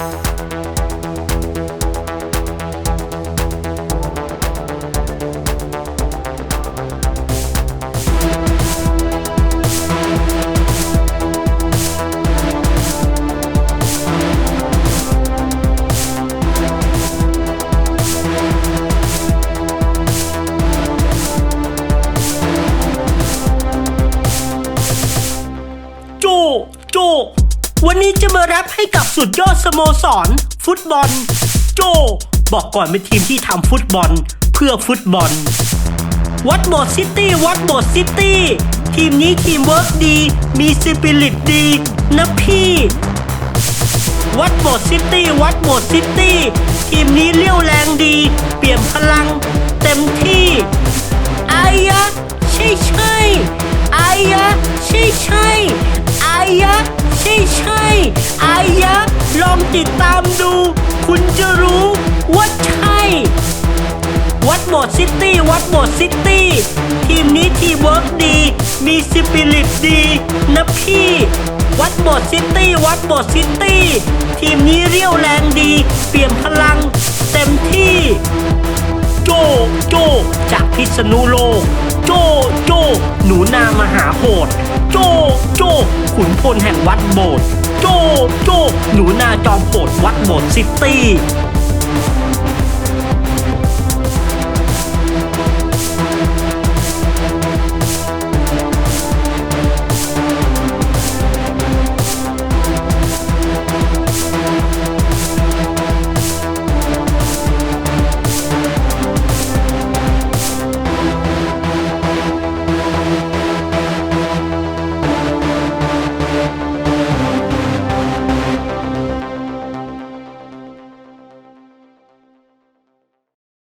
โจโจ วันนี้จะมาแรปให้กับสุดยอดสโมสร ฟุตบอล โจ บอกก่อนเป็นทีมที่ทำฟุตบอล เพื่อฟุตบอลวัดโบดซิตี้วัดโบดซิตี้ทีมนี้ทีมเวิร์กดี มีสปิริตดีนะพี่วัดโบดซิตี้วัดโบดซิตี้ทีมนี้เลี้ยวแรงดี เปี่ยมพลัง เต็มที่อายะใช่ใช่ ติดตามดู คุณจะรู้ว่าใช่ วัดโบดซิตี้วัดโบดซิตี้ทีมนี้ทีมเวิร์กดี มีสปิริตดีนะพี่ วัดโบดซิตี้วัดโบดซิตี้ทีมนี้เรี่ยวแรงดี เปลี่ยมพลัง เต็มที่ โจโจจากพิษณุโลก โจโจหนูนามหาโหด โจโจขุนพลแห่งวัดโบสถ์ โจโจหนูนาจอมโปรดวัดโบสถ์ซิตี้